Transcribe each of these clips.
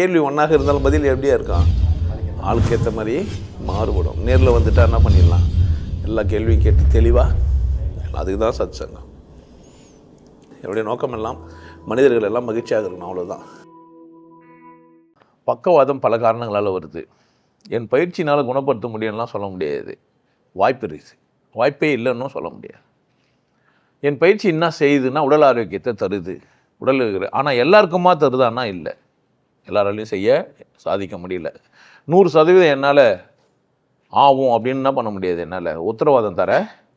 கேள்வி ஒன்றாக இருந்தாலும் பதில் எப்படியா இருக்கான் ஆளுக்கு ஏற்ற மாதிரி மாறுபடும். நேரில் வந்துட்டா என்ன பண்ணிடலாம்? எல்லா கேள்வியும் கேட்டு தெளிவாக அதுக்கு தான் சத் சங்கம் என்னுடைய நோக்கம் எல்லாம் மனிதர்கள் எல்லாம் மகிழ்ச்சியாக இருக்கணும் அவ்வளோதான் பக்கவாதம் பல காரணங்களால் வருது. என் பயிற்சினால் குணப்படுத்த முடியும்லாம் சொல்ல முடியாது. வாய்ப்பு இருக்குது வாய்ப்பே இல்லைன்னும் சொல்ல முடியாது. என் பயிற்சி என்ன செய்யுதுன்னா உடல் ஆரோக்கியத்தை தருது. உடல் இருக்கிற ஆனால் எல்லாருக்குமா தருதான்னா இல்லை. எல்லாராலையும் செய்ய சாதிக்க முடியல. நூறு சதவீதம் என்னால் ஆகும் அப்படின்னு என்ன பண்ண முடியாது என்னால்? உத்தரவாதம் தர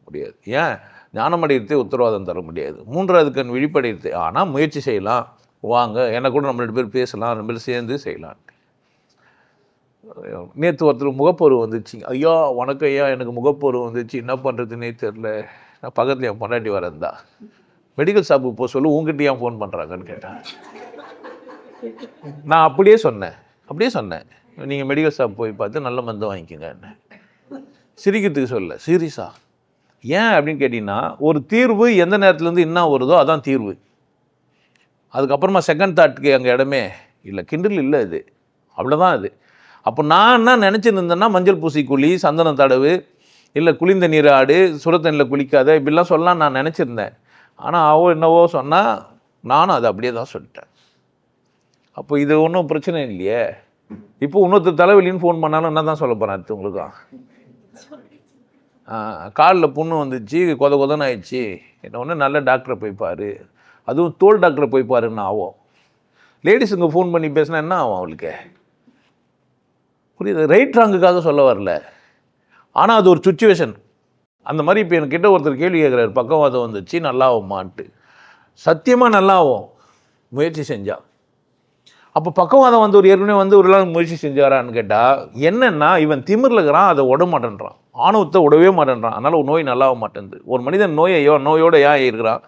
முடியாது. ஏன்? ஞானமடையிறதே உத்தரவாதம் தர முடியாது. மூன்றாவது கண் விழிப்படையிறது. ஆனால் முயற்சி செய்யலாம். வாங்க. என்னை கூட நம்ம ரெண்டு பேர் பேசலாம். ரெண்டு பேர் சேர்ந்து செய்யலாம். நேற்று ஒருத்தர் முகப்பொரு வந்துச்சு. ஐயா வணக்கம் ஐயா. எனக்கு முகப்பொரு வந்துச்சு. என்ன பண்ணுறதுன்னே தெரில நான் பக்கத்தில் என் பொண்டாட்டி வரந்தா மெடிக்கல் ஷாப்புக்கு போக சொல்லு. உங்ககிட்ட ஏன் ஃபோன் பண்ணுறாங்கன்னு கேட்டேன் நான் அப்படியே சொன்னேன். அப்படியே சொன்னேன். நீங்கள் மெடிக்கல் ஷாப் போய் பார்த்து நல்ல மருந்து வாங்கிக்கோங்க என்ன சிரிக்கிறதுக்கு சொல்ல சீரியஸா? ஏன் அப்படின்னு கேட்டிங்கன்னா ஒரு தீர்வு எந்த நேரத்துலேருந்து என்ன வருதோ அதான் தீர்வு. அதுக்கப்புறமா செகண்ட் தாட்டுக்கு அங்கே இடமே இல்லை. கிண்டல் இல்லை இது. அவ்வளோதான் இது. அப்போ நான் என்ன நினச்சிருந்தேன்னா மஞ்சள் பூசி குழி சந்தன தடவு இல்லை குளிந்த நீர் ஆடு சுரத்தண்ணில் குளிக்காத இப்படிலாம் சொல்லலாம் நான் நினச்சிருந்தேன். ஆனால் அவோ என்னவோ சொன்னால் நானும் அதை அப்படியே தான் சொல்லிட்டேன். அப்போ இது ஒன்றும் பிரச்சனை இல்லையே. இப்போ இன்னொருத்தர் தலைவலின்னு ஃபோன் பண்ணாலும் என்ன தான் சொல்ல போகிறேன் அடுத்து உங்களுக்கும் காலில் புண்ணு வந்துச்சு கொத கொதன்னு ஆயிடுச்சு. என்ன ஒன்று நல்ல டாக்டரை போய் பாரு. அதுவும் தோல் டாக்டரை போய் பாருன்னு ஆகும் லேடிஸுங்க ஃபோன் பண்ணி பேசினா என்ன ஆகும் அவளுக்கு? புரியுது? ரைட் ராங்குக்காக சொல்ல வரல. ஆனால் அது ஒரு சுச்சுவேஷன் அந்த மாதிரி இப்போ என்கிட்ட ஒருத்தர் கேள்வி கேட்குறாரு பக்கவாதம் வந்துச்சு நல்லா ஆகுமான்ட்டு சத்தியமாக நல்லா ஆகும் முயற்சி செஞ்சால் அப்போ பக்கவாதம் வந்து ஒரு ஏற்கனவே வந்து ஒரு நாள் முயற்சி செஞ்சாரான்னு கேட்டால் என்னென்னா இவன் திமிரில் இருக்கிறான் அதை உட மாட்டேன்றான். ஆணவத்தை உடவே மாட்டேன்றான். அதனால் ஒரு நோய் நல்லாக மாட்டேங்குது ஒரு மனிதன் நோயையோ நோயோட ஏன் இருக்கிறான்?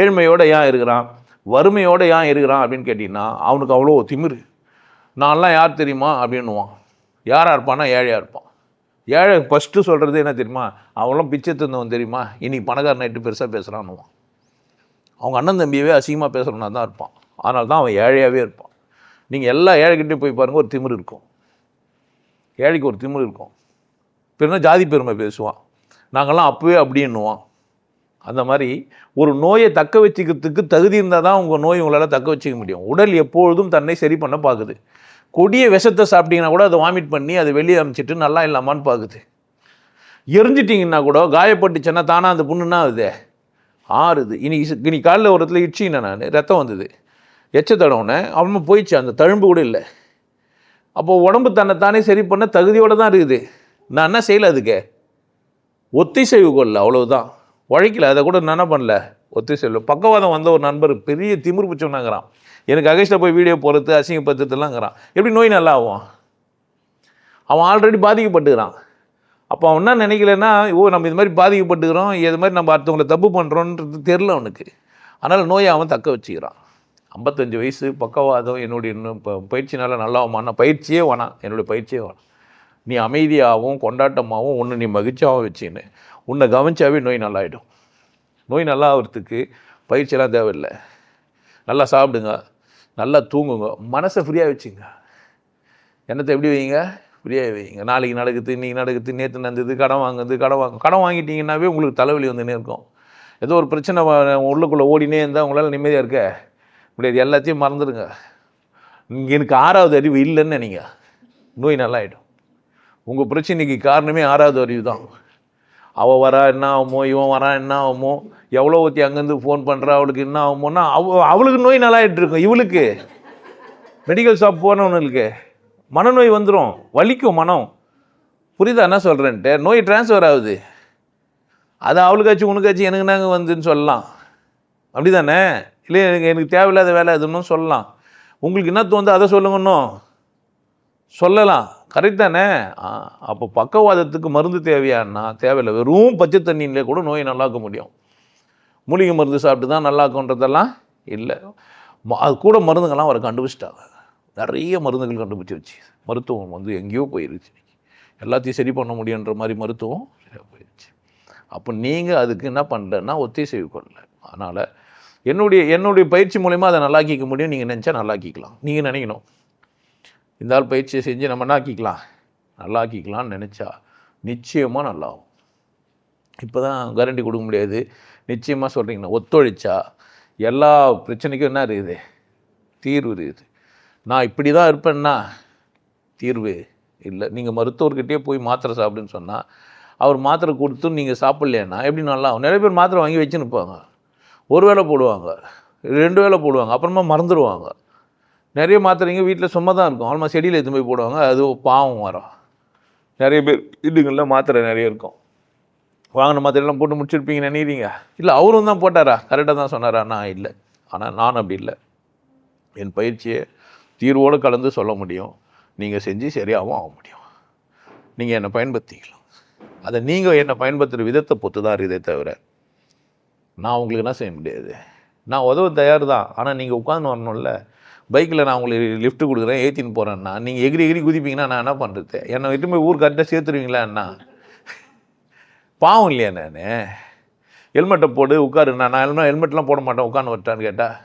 ஏழ்மையோட ஏன் இருக்கிறான்? வறுமையோட ஏன் இருக்கிறான் அப்படின்னு கேட்டிங்கன்னா அவனுக்கு அவ்வளோ திமிரு. நான்லாம் யார் தெரியுமா அப்படின்னுவான். யாராக இருப்பான்னா ஏழையாக இருப்பான். ஏழை ஃபஸ்ட்டு சொல்கிறது என்ன தெரியுமா? அவன்லாம் பிச்சை தந்தவன் தெரியுமா? இன்னைக்கு பணக்கார நைட்டு பெருசாக பேசுகிறான்னுவான் அவங்க அண்ணன் தம்பியவே அசிங்கமாக பேசுகிறவனா தான் இருப்பான். அதனால தான் அவன் ஏழையாகவே இருப்பான். நீங்கள் எல்லா ஏழைகிட்டையும் போய் பாருங்கள் ஒரு திமிர் இருக்கும். ஏழைக்கு ஒரு திமிர் இருக்கும். பிறனா ஜாதி பெருமை பேசுவான். நாங்கள்லாம் அப்போவே அப்படின்னுவான் அந்த மாதிரி ஒரு நோயை தக்க வச்சுக்கிறதுக்கு தகுதி இருந்தால் தான் உங்கள் நோய் உங்களால் தக்க வச்சுக்க முடியும். உடல் எப்பொழுதும் தன்னை சரி பண்ண பார்க்குது கொடிய விஷத்தை சாப்பிட்டீங்கன்னா கூட அதை வாமிட் பண்ணி அதை வெளியே அமைச்சிட்டு நல்லா இல்லாமான்னு பார்க்குது எரிஞ்சிட்டிங்கன்னா கூட காயப்பட்டுச்சுன்னா தானாக அந்த புண்ணுன்னா அது. ஆறுது. இனி இனி காலில் ஒரு இடத்துல இடிச்சிங்கண்ணா நான். ரத்தம் வந்தது. எச்ச தடவுனே அவனும் போயிடுச்சு. அந்த தழும்பு கூட இல்லை. அப்போ உடம்பு தன்னைத்தானே சரி பண்ண தகுதியோடு தான் இருக்குது. நான் என்ன செய்யலை அதுக்கு? ஒத்திசைவு கொள்ள அவ்வளவுதான். உழைக்கல அதை கூட நான் என்ன பண்ணல? ஒத்திசைவு. பக்கவாதம் வந்த ஒரு நண்பர் பெரிய திமிர் பிடிச்சவனாங்கிறான். எனக்கு அகேஷில் போய் வீடியோ போகிறது அசிங்கப்படுத்துறதுலாங்கிறான். எப்படி நோய் நல்லா ஆகும்? அவன் ஆல்ரெடி பாதிக்கப்பட்டுக்கிறான். அப்போ அவன் என்ன நினைக்கலன்னா ஓ நம்ம இது மாதிரி பாதிக்கப்பட்டுக்கிறோம். இது மாதிரி நம்ம அடுத்தவங்களை தப்பு பண்ணுறோன்றது தெரில அவனுக்கு. அதனால் நோயை அவன் தக்க வச்சுக்கிறான். ஐம்பத்தஞ்சு வயசு பக்கவாதம் என்னுடைய இன்னும் இப்போ பயிற்சினால நல்லா பயிற்சியே வேணாம் என்னுடைய பயிற்சியே வேணாம் நீ அமைதியாகவும் கொண்டாட்டமாகவும் ஒன்று நீ மகிழ்ச்சியாகவும் வச்சுன்னு உன்னை கவனிச்சாவே நோய் நல்லாயிடும். நோய் நல்லா ஆகிறதுக்கு பயிற்சியெல்லாம் தேவையில்லை. நல்லா சாப்பிடுங்க. நல்லா தூங்குங்க. மனசை ஃப்ரீயாக வச்சுங்க. என்னத்தை எப்படி வைங்க? ஃப்ரீயாக வைங்க. நாளைக்கு நடக்குது இன்றைக்கி நடக்குது நேற்று நடந்தது கடன் வாங்குது கடன் வாங்க கடன் வாங்கிட்டீங்கன்னாவே உங்களுக்கு தலைவலி வந்துன்னே இருக்கும். ஏதோ ஒரு பிரச்சனை உள்ளுக்குள்ளே ஓடினே இருந்தால் உங்களால் நிம்மதியாக இருக்க. முடியாது. எல்லாத்தையும் மறந்துடுங்க. இங்கே எனக்கு ஆறாவது அறிவு இல்லைன்னு நினைங்க. நோய் நல்லாயிடும். உங்கள் பிரச்சனைக்கு காரணமே ஆறாவது அறிவு தான். அவள் வரா என்ன ஆகுமோ? இவன் வரா என்ன ஆகுமோ? எவ்வளோ ஒருத்தி அங்கேருந்து ஃபோன் பண்ணுறா அவளுக்கு என்ன ஆகுமோன்னா அவ அவளுக்கு நோய் நல்லாயிட்டு இருக்கும். இவளுக்கு. மெடிக்கல் ஷாப் போனவனுக்கு மனநோய் வந்துடும் வலிக்கும் மனம். புரியுதா என்ன சொல்கிறேன்ட்டு நோய் ட்ரான்ஸ்ஃபர் ஆகுது. அது அவளுக்காச்சும் உனக்காச்சும் எனக்கு நாங்கள் வந்துன்னு சொல்லலாம். அப்படி தானே இல்லை எனக்கு எனக்கு தேவையில்லாத வேலை எதுன்னு சொல்லலாம். உங்களுக்கு என்ன தோணுதோ அதை சொல்லுங்கன்னும் சொல்லலாம். கரெக்ட் தானே? அப்போ பக்கவாதத்துக்கு மருந்து தேவையான்னா தேவையில்லை. வெறும் பச்சை தண்ணியிலே கூட நோயை நல்லாக்க முடியும். மூலிகை மருந்து சாப்பிட்டு தான் நல்லாக்குன்றதெல்லாம் இல்லை அது கூட மருந்துங்கள்லாம் அவரை கண்டுபிடிச்சிட்டாங்க. நிறைய மருந்துகள் கண்டுபிடிச்சி வச்சு. மருத்துவம் வந்து எங்கேயோ போயிருச்சு. எல்லாத்தையும் சரி பண்ண முடியுன்ற மாதிரி மருத்துவம் போயிடுச்சு அப்போ நீங்கள் அதுக்கு என்ன பண்ணலன்னா ஒத்திசைவு கொள்ளலை. அதனால் என்னுடைய என்னுடைய பயிற்சி மூலயமா அதை நல்லாக்கிக்க முடியும் நீங்கள் நினச்சா நல்லாக்கிக்கலாம். நீங்கள் நினைக்கணும். இந்த ஆள் பயிற்சியை செஞ்சு நம்ம என்ன ஆக்கிக்கலாம் நல்லா ஆக்கிக்கலாம்னு நினச்சா நிச்சயமாக நல்லாகும். இப்போ தான் கேரண்டி கொடுக்க முடியாது. நிச்சயமாக சொல்கிறீங்கன்னா ஒத்துழைச்சா எல்லா பிரச்சனைக்கும் என்ன இருக்குது? தீர்வு இருக்குது. நான் இப்படி தான் இருப்பேன்னா தீர்வு இல்லை. நீங்கள் மருத்துவர்கிட்டயே போய் மாத்திரை சாப்பிடுன்னு சொன்னால் அவர் மாத்திரை கொடுத்து நீங்கள் சாப்பிட்லையேன்னா எப்படி நல்லா ஆகும்? நிறைய பேர் மாத்திரை வாங்கி வச்சுன்னு இருப்பாங்க. ஒரு வேளை போடுவாங்க. ரெண்டு வேளை போடுவாங்க. அப்புறமா மறந்துடுவாங்க நிறைய மாத்திரைங்க வீட்டில் சும்மா தான் இருக்கும். ஆல்மோஸ்ட் செடியில் எடுத்து போய் போடுவாங்க. அது பாவம் வரும். நிறைய பேர் வீடுகளில் மாத்திரை நிறைய இருக்கும். வாங்கின மாத்திரையெல்லாம் போட்டு முடிச்சிருப்பீங்க நினைக்கிறீங்க? இல்லை அவரும் தான் போட்டாரா? கரெக்டாக தான் சொன்னாரா? நான் இல்லை. ஆனால் நான் அப்படி இல்லை. என் பயிற்சியை தீர்வோடு கலந்து சொல்ல முடியும். நீங்கள் செஞ்சு சரியாகவும் ஆக முடியும். நீங்கள் என்னை பயன்படுத்திக்கலாம். அதை நீங்கள் என்னை பயன்படுத்துகிற விதத்தை பொறுத்து தான் இதே தவிர நான் உங்களுக்கு என்ன செய்ய முடியாது. நான் உதவ தயார் தான் ஆனால் நீங்கள் உட்காந்து வரணும்ல. பைக்கில் நான் உங்களுக்கு லிஃப்ட் கொடுக்குறேன் ஏற்றின்னு போகிறேன்னா நீங்கள் எகிரி எகிரி குதிப்பீங்கன்னா நான் என்ன பண்ணுறது என்னை விட்டு போய் ஊர் கரெக்டாக சேர்த்துருவீங்களா என்ன? பாவம் இல்லையா நான்? ஹெல்மெட்டை போடு உட்காரு. நான் நான் ஹெல்மெட் ஹெல்மெட்லாம் போட மாட்டேன் உட்காந்து வரட்டான்னு கேட்டால்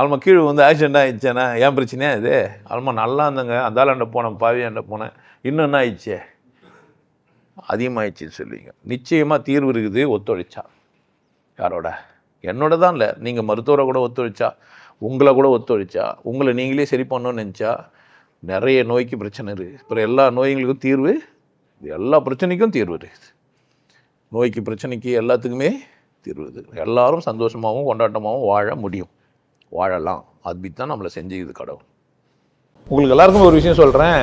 ஆல்மா கீழே வந்து ஆக்சிடென்ட் ஆகிடுச்சேண்ணா ஏன் பிரச்சனையா இது? ஆல்மா நல்லா இருந்தங்க. அந்தாளாண்ட போனேன் பாவியாண்ட போனேன். இன்னும் என்ன ஆயிடுச்சே? அதிகமாகிடுச்சின்னு சொல்லுவீங்க. நிச்சயமாக தீர்வு இருக்குது ஒத்துழைச்சா. யாரோட? என்னோட தான் இல்லை. நீங்கள் மருத்துவரை கூட ஒத்துழைச்சா உங்களை கூட ஒத்துழைச்சா உங்களை நீங்களே சரி பண்ணணும்னு நினச்சா நிறைய நோய்க்கு பிரச்சனை இருக்குது. அப்புறம் எல்லா நோய்களுக்கும் தீர்வு இது எல்லா பிரச்சனைக்கும் தீர்வு இருக்குது. நோய்க்கு பிரச்சனைக்கு எல்லாத்துக்குமே தீர்வு இருக்குது. எல்லாரும் சந்தோஷமாகவும் கொண்டாட்டமாகவும் வாழ முடியும். வாழலாம். அது தான் நம்மளை செஞ்சுக்குது கடவுள். உங்களுக்கு எல்லாருக்கும் ஒரு விஷயம் சொல்கிறேன்